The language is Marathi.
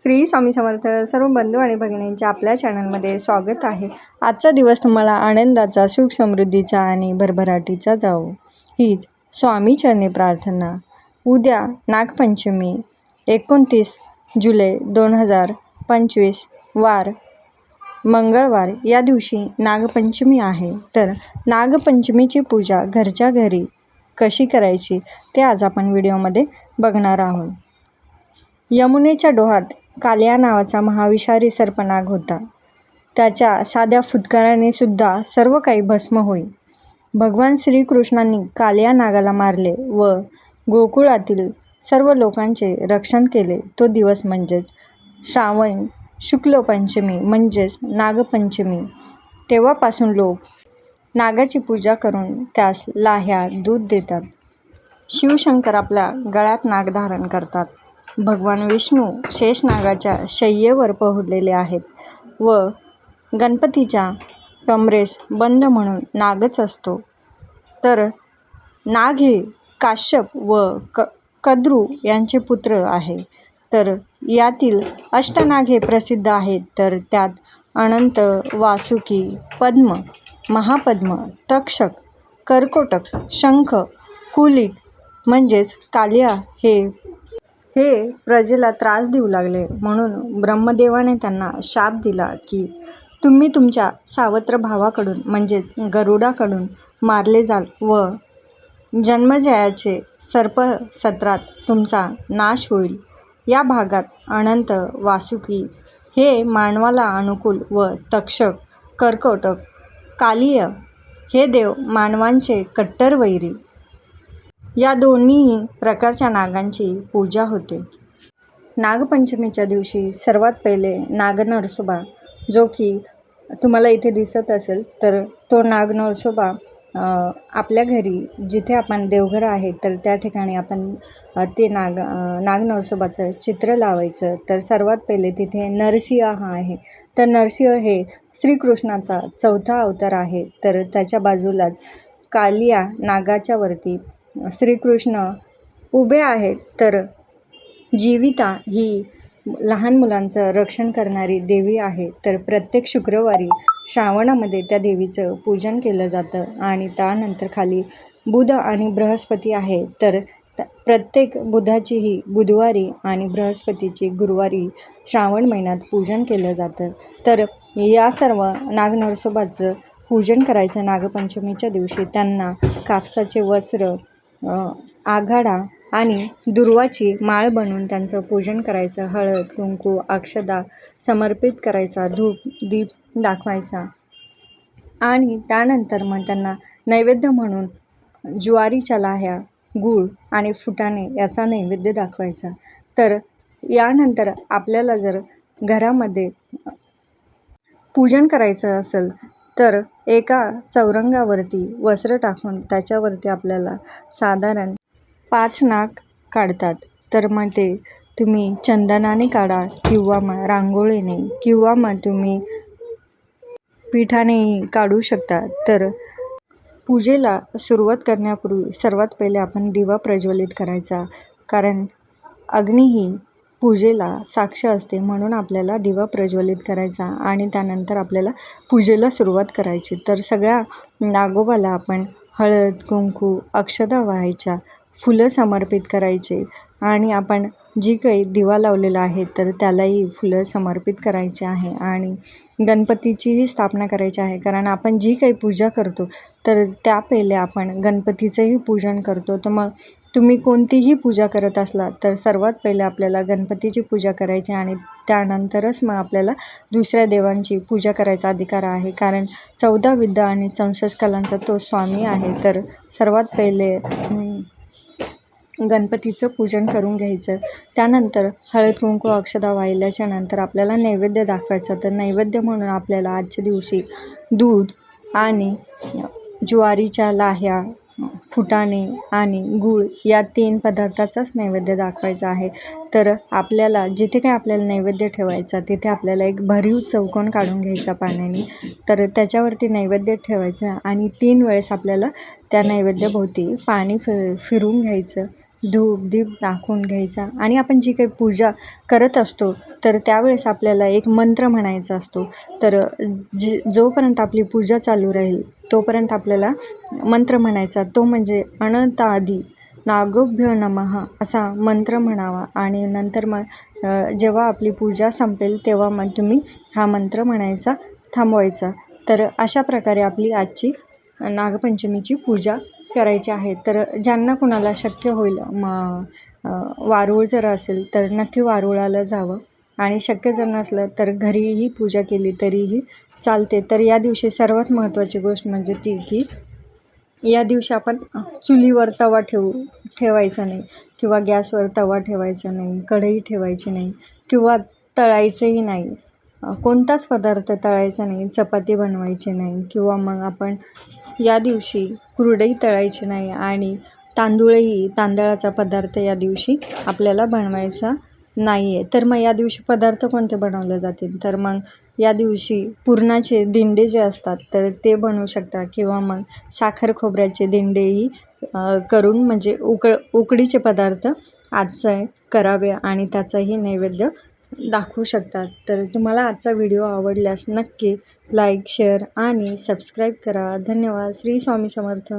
श्री स्वामी समर्थ सर्व बंधू आणि भगिनींच्या आपल्या चॅनलमध्ये स्वागत आहे. आजचा दिवस तुम्हाला आनंदाचा सुख समृद्धीचा आणि भरभराटीचा जाओ ही स्वामी चरणी प्रार्थना उद्या नागपंचमी एकोणतीस जुलै दोन हजार पंचवीस वार मंगळवार. या दिवशी नागपंचमी आहे. तर नागपंचमीची पूजा घरच्या घरी कशी करायची ते आज आपण व्हिडिओमध्ये बघणार आहोत. यमुनेच्या डोहात कालिया नावाचा महाविषारी सर्पनाग होता. त्याच्या साध्या फुतकाराने सुद्धा सर्व काही भस्म होई. भगवान श्रीकृष्णांनी कालिया नागाला मारले व गोकुळातील सर्व लोकांचे रक्षण केले. तो दिवस म्हणजेच श्रावण शुक्ल पंचमी म्हणजेच नागपंचमी. तेव्हापासून लोक नागाची पूजा करून त्यास लाह्या दूध देतात. शिवशंकर आपल्या गळ्यात नाग धारण करतात. भगवान विष्णू शेषनागाच्या शय्येवर पोहडलेले आहेत व गणपतीच्या कमरेस बंद म्हणून नागच असतो. तर नाग हे काश्यप व क कद्रू यांचे पुत्र आहे. तर यातील अष्टनाग हे प्रसिद्ध आहेत. तर त्यात अनंत वासुकी पद्म महापद्म तक्षक कर्कोटक शंख कुलिक म्हणजेच कालिया हे हे प्रजेला त्रास देऊ लागले म्हणून ब्रह्मदेवाने त्यांना शाप दिला की तुम्ही तुमच्या सावत्र भावाकडून म्हणजेच गरुडाकडून मारले जाल व जन्मजयाचे सर्पसत्रात तुमचा नाश होईल. या भागात अनंत वासुकी हे मानवाला अनुकूल व तक्षक कर्कटक कालिय हे देव मानवांचे कट्टर वैरी या दोन्ही प्रकारच्या नागांची पूजा होते. नागपंचमीच्या दिवशी सर्वात पहिले नागनरसोबा जो की तुम्हाला इथे दिसत असेल तर तो नागनरसोबा आपल्या घरी जिथे आपण देवघर आहे तर त्या ठिकाणी आपण ते नाग नागनरसोबाचं चित्र लावायचं. तर सर्वात पहिले तिथे नरसिंह हा आहे. तर नरसिंह हे श्रीकृष्णाचा चौथा अवतार आहे. तर त्याच्या बाजूलाच कालिया नागाच्या वरती श्रीकृष्ण उभे आहेत तर जीविता ही लहान मुलांचं रक्षण करणारी देवी आहे. तर प्रत्येक शुक्रवारी श्रावणामध्ये त्या देवीचं पूजन केलं जातं आणि त्यानंतर खाली बुध आणि बृहस्पती आहे. तर प्रत्येक बुधाचीही बुधवारी आणि बृहस्पतीची गुरुवारी श्रावण महिन्यात पूजन केलं जातं. तर या सर्व नागनरसोबाचं पूजन करायचं नागपंचमीच्या दिवशी त्यांना कापसाचे वस्त्र आघाडा आणि दुर्वाची माळ बनवून त्यांचं पूजन करायचं. हळद कुंकू अक्षदा समर्पित करायचा. धूप दीप दाखवायचा. आणि त्यानंतर मग त्यांना नैवेद्य म्हणून ज्वारीच्या लाह्या गूळ आणि फुटाणे याचा नैवेद्य दाखवायचा. तर यानंतर आपल्याला जर घरामध्ये पूजन करायचं असेल तर एका चौरंगावरती वस्त्र टाकून त्याच्यावरती आपल्याला साधारण पाच नाक काढतात. तर मग ते तुम्ही चंदनाने काढा किंवा मग रांगोळीने किंवा मग तुम्ही पिठाने काढू शकता. तर पूजेला सुरुवात करण्यापूर्वी सर्वात पहिले आपण दिवा प्रज्वलित करायचा. कारण अग्नी ही पूजेला साक्ष असते म्हणून आपल्याला दिवा प्रज्वलित करायचा आणि त्यानंतर आपल्याला पूजेला सुरुवात करायची. तर सगळ्या नागोबाला आपण हळद कुंकू अक्षता व्हायच्या फुलं समर्पित करायचे आणि आपण जी काही दिवा लावलेला आहे तर त्यालाही फुलं समर्पित करायचे आहे आणि गणपतीचीही स्थापना करायची आहे. कारण आपण जी काही पूजा करतो तर त्या पहिले आपण गणपतीचंही पूजन करतो. तर मग तुम्ही कोणतीही पूजा करत असला तर सर्वात पहिले आपल्याला गणपतीची पूजा करायची आणि त्यानंतरच मग आपल्याला दुसऱ्या देवांची पूजा करायचा अधिकार आहे. कारण चौदा विद्या आणि चौसष्ट कलांचा तो स्वामी आहे. तर सर्वात पहिले गणपतीचं पूजन करून घ्यायचं. त्यानंतर हळद कुंकू अक्षदा वाहिल्याच्या नंतर आपल्याला नैवेद्य दाखवायचं. तर नैवेद्य म्हणून आपल्याला आजच्या दिवशी दूध आणि ज्वारीच्या लाह्या फुटाणे आणि गूळ या तीन पदार्थाचाच नैवेद्य दाखवायचा आहे. तर आपल्याला जिथे काय आपल्याला नैवेद्य ठेवायचा तिथे आपल्याला एक भरीव चौकोन काढून घ्यायचा पाण्याने. तर त्याच्यावरती नैवेद्य ठेवायचा आणि तीन वेळेस आपल्याला त्या नैवेद्याभोवती पाणी फि फिरून घ्यायचं. धूप दीप दाखवून घ्यायचा. आणि आपण जी काही पूजा करत असतो तर त्यावेळेस आपल्याला एक मंत्र म्हणायचा असतो. तर जी जोपर्यंत आपली पूजा चालू राहील तोपर्यंत आपल्याला मंत्र म्हणायचा. तो म्हणजे अनंतादी नागोभ्य नमः असा मंत्र म्हणावा. आणि नंतर मग जेव्हा आपली पूजा संपेल तेव्हा मग तुम्ही हा मंत्र म्हणायचा थांबवायचा. तर अशा प्रकारे आपली आजची नागपंचमीची पूजा करायचे आहेत. तर ज्यांना कुणाला शक्य होईल मग वारूळ जर असेल तर नक्की वारुळाला जावं. आणि शक्य जर नसलं तर घरीही पूजा केली तरीही चालते. तर या दिवशी सर्वात महत्त्वाची गोष्ट म्हणजे ती की या दिवशी आपण चुलीवर तवा ठेवू ठेवायचा नाही. किंवा गॅसवर तवा ठेवायचा नाही कढई ठेवायची नाही किंवा तळायचंही नाही. कोणताच पदार्थ तळायचा नाही चपाती बनवायची नाही किंवा मग आपण या दिवशी कुरडई तळायची नाही आणि तांदूळही तांदळाचा पदार्थ या दिवशी आपल्याला बनवायचा नाही आहे तर मग या दिवशी पदार्थ कोणते बनवले जातील? तर मग या दिवशी पुरणाचे दिंडे जे असतात तर ते बनवू शकता. किंवा मग साखर खोबऱ्याचे दिंडेही करून म्हणजे उकळ उकडीचे पदार्थ आजचं करावे आणि त्याचाही नैवेद्य दाखवू शकतात. तर तुम्हाला आजचा व्हिडिओ आवडल्यास नक्की लाईक शेअर आणि सबस्क्राईब करा. धन्यवाद. श्री स्वामी समर्थ.